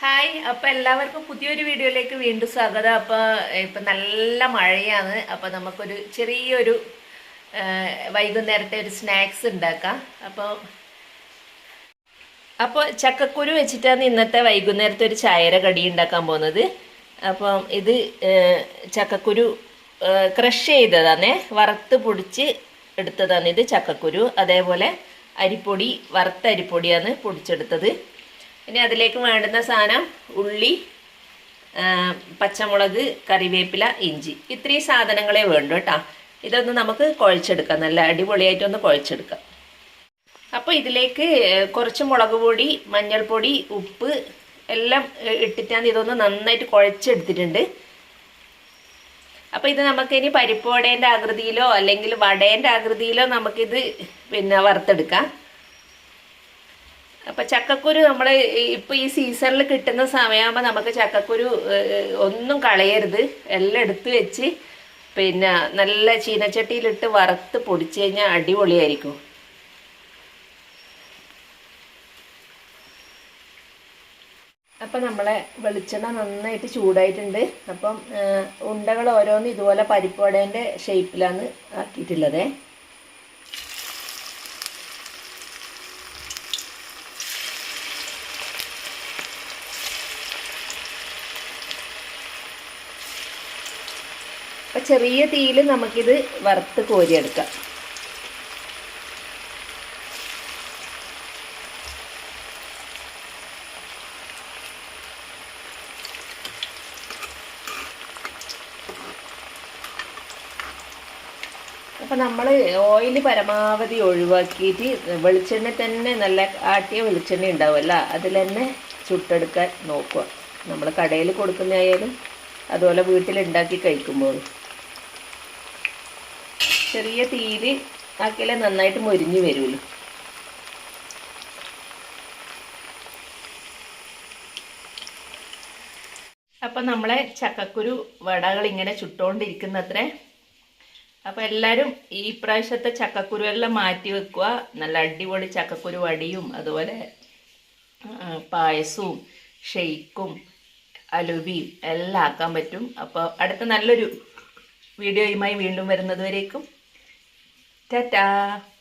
Hi അപ്പോൾ എല്ലാവർക്കും പുതിയൊരു വീഡിയോയിലേക്ക് വീണ്ടും സ്വാഗതം. അപ്പോൾ ഇപ്പൊ നല്ല മഴയാണ്. അപ്പോൾ നമുക്കൊരു ചെറിയൊരു വൈകുന്നേരത്തെ ഒരു സ്നാക്സ് ഉണ്ടാക്കാം. അപ്പോൾ അപ്പോൾ ചക്കക്കുരു വെച്ചിട്ടാണ് ഇന്നത്തെ വൈകുന്നേരത്തെ ഒരു ചായര കടി ഉണ്ടാക്കാൻ പോകുന്നത്. അപ്പം ഇത് ചക്കക്കുരു ക്രഷ് ചെയ്തതാണേ. വറുത്ത് പൊടിച്ച് എടുത്തതാണ് ഇത് ചക്കക്കുരു. അതേപോലെ അരിപ്പൊടി വറുത്ത അരിപ്പൊടിയാണ് പൊടിച്ചെടുത്തത്. ഇനി അതിലേക്ക് വേണ്ടുന്ന സാധനം ഉള്ളി പച്ചമുളക് കറിവേപ്പില ഇഞ്ചി. ഇത്രയും സാധനങ്ങളെ വേണ്ടു കേട്ടോ. ഇതൊന്ന് നമുക്ക് കുഴച്ചെടുക്കാം. നല്ല അടിപൊളിയായിട്ടൊന്ന് കുഴച്ചെടുക്കാം. അപ്പോൾ ഇതിലേക്ക് കുറച്ച് മുളക് പൊടി മഞ്ഞൾപ്പൊടി ഉപ്പ് എല്ലാം ഇട്ടിട്ടാണ് ഇതൊന്ന് നന്നായിട്ട് കുഴച്ചെടുത്തിട്ടുണ്ട്. അപ്പോൾ ഇത് നമുക്ക് ഇനി പരിപ്പ് വടേന്റെ ആകൃതിയിലോ അല്ലെങ്കിൽ വടേന്റെ ആകൃതിയിലോ നമുക്കിത് പിന്നെ വറുത്തെടുക്കാം. അപ്പം ചക്കക്കുരു നമ്മൾ ഇപ്പോൾ ഈ സീസണിൽ കിട്ടുന്ന സമയമാകുമ്പോൾ നമുക്ക് ചക്കക്കുരു ഒന്നും കളയരുത്. എല്ലാം എടുത്ത് വെച്ച് പിന്നെ നല്ല ചീനച്ചട്ടിയിലിട്ട് വറുത്ത് പൊടിച്ച് കഴിഞ്ഞാൽ അടിപൊളിയായിരിക്കും. അപ്പം നമ്മളെ വെളിച്ചെണ്ണ നന്നായിട്ട് ചൂടായിട്ടുണ്ട്. അപ്പം ഉണ്ടകൾ ഓരോന്ന് ഇതുപോലെ പരിപ്പ് വടേന്റെ ഷേപ്പിലാണ് ആക്കിയിട്ടുള്ളത്. അപ്പം ചെറിയ തീയിൽ നമുക്കിത് വറുത്ത് കോരിയെടുക്കാം. അപ്പം നമ്മൾ ഓയിൽ പരമാവധി ഒഴിവാക്കിയിട്ട് വെളിച്ചെണ്ണ തന്നെ നല്ല ആട്ടിയ വെളിച്ചെണ്ണ ഉണ്ടാവുമല്ല അതിൽ തന്നെ ചുട്ടെടുക്കാൻ നോക്കുക. നമ്മൾ കടയിൽ കൊടുക്കുന്നതായാലും അതുപോലെ വീട്ടിലുണ്ടാക്കി കഴിക്കുമ്പോൾ. ചെറിയ തീയിൽ ആക്കിയാലേ നന്നായിട്ട് മൊരിഞ്ഞ് വരുള്ളൂ. അപ്പം നമ്മളെ ചക്കക്കുരു വടകൾ ഇങ്ങനെ ചുട്ടുകൊണ്ടിരിക്കുന്നത്രേ അപ്പം എല്ലാവരും ഈ പ്രാവശ്യത്തെ ചക്കക്കുരു എല്ലാം മാറ്റി വെക്കുക. നല്ല അടിപൊളി ചക്കക്കുരു വടിയും അതുപോലെ പായസവും ഷെയ്ക്കും അലുവിയും എല്ലാം ആക്കാൻ പറ്റും. അപ്പോൾ അടുത്ത നല്ലൊരു വീഡിയോയുമായി വീണ്ടും വരുന്നത് Da da.